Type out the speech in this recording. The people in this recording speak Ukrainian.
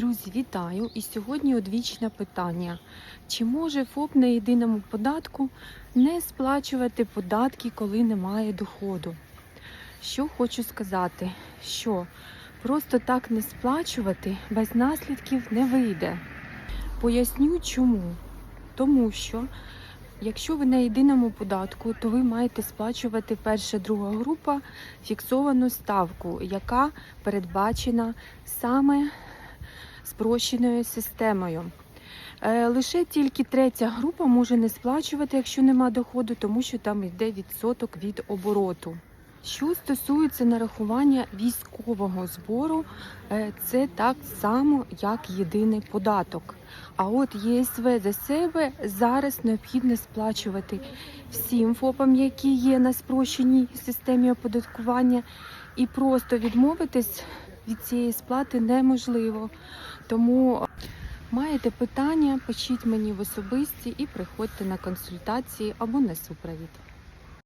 Друзі, вітаю! І сьогодні одвічне питання. Чи може ФОП на єдиному податку не сплачувати податки, коли немає доходу? Що хочу сказати, що просто так не сплачувати без наслідків не вийде. Поясню чому. Тому що якщо ви на єдиному податку, то ви маєте сплачувати перша друга група фіксовану ставку, яка передбачена саме спрощеною системою. Е, Лише тільки третя група може не сплачувати, якщо нема доходу, тому що там йде відсоток від обороту. Що стосується нарахування військового збору, е, це так само, як єдиний податок. А от ЄСВ за себе зараз необхідно сплачувати всім ФОПам, які є на спрощеній системі оподаткування, і просто відмовитись від цієї сплати неможливо. Тому маєте питання, пишіть мені в особисті і приходьте на консультації або на супровід.